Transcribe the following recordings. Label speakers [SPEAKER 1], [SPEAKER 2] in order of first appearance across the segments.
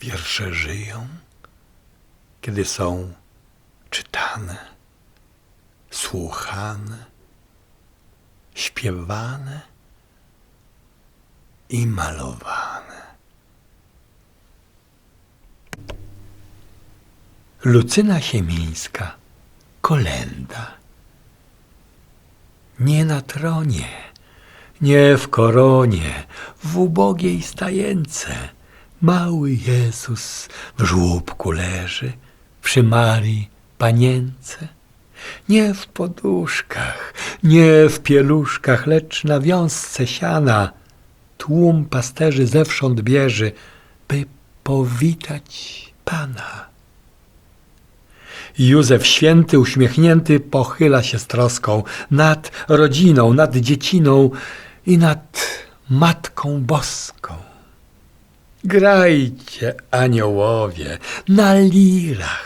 [SPEAKER 1] Wiersze żyją, kiedy są czytane, słuchane, śpiewane i malowane. Lucyna Siemińska, kolenda. Nie na tronie, nie w koronie, w ubogiej stajence. Mały Jezus w żłóbku leży, przy Marii panience. Nie w poduszkach, nie w pieluszkach, lecz na wiązce siana tłum pasterzy zewsząd bierze, by powitać Pana. Józef święty, uśmiechnięty, pochyla się z troską nad rodziną, nad dzieciną i nad Matką Boską. Grajcie, aniołowie, na lirach,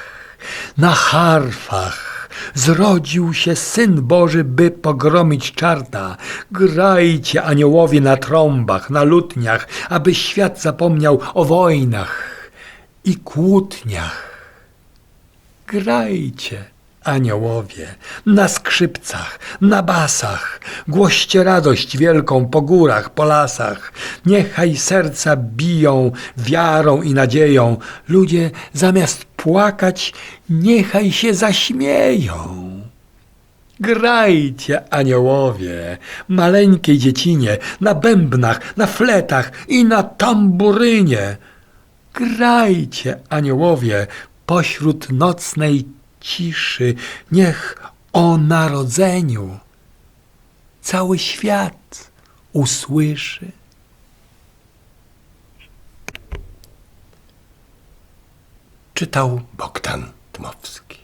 [SPEAKER 1] na harfach. Zrodził się Syn Boży, by pogromić czarta. Grajcie, aniołowie, na trąbach, na lutniach, aby świat zapomniał o wojnach i kłótniach. Grajcie, aniołowie, na skrzypcach, na basach, głoście radość wielką po górach, po lasach. Niechaj serca biją wiarą i nadzieją. Ludzie zamiast płakać, niechaj się zaśmieją. Grajcie, aniołowie, maleńkiej dziecinie, na bębnach, na fletach i na tamburynie. Grajcie, aniołowie, pośród nocnej ciszy, niech o narodzeniu cały świat usłyszy. Czytał Bogdan Dmowski.